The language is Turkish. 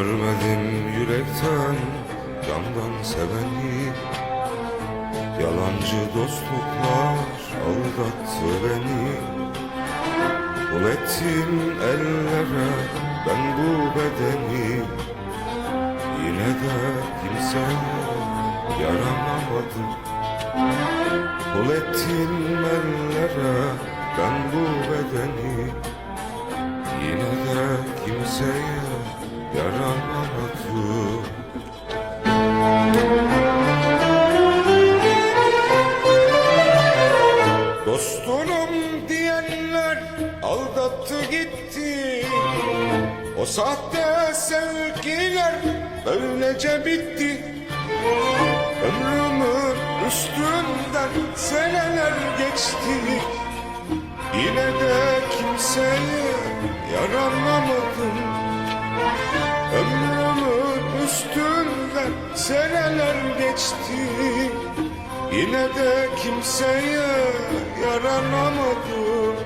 Görmedim yürekten, candan seveni. Yalancı dostluklar aldattı beni. Kul ettim ellere ben bu bedeni. Yine de kimseye yaranamadım Kul ettim ellere ben bu bedeni. Yine de kimseye yaranamadım Dostunum diyenler aldattı gitti. O sahte sevgiler böylece bitti. Ömrümün üstünden seneler geçti. Yine de kimseye yaranamadım Ömrümün üstünden seneler geçti. Yine de kimseye yaranamadım.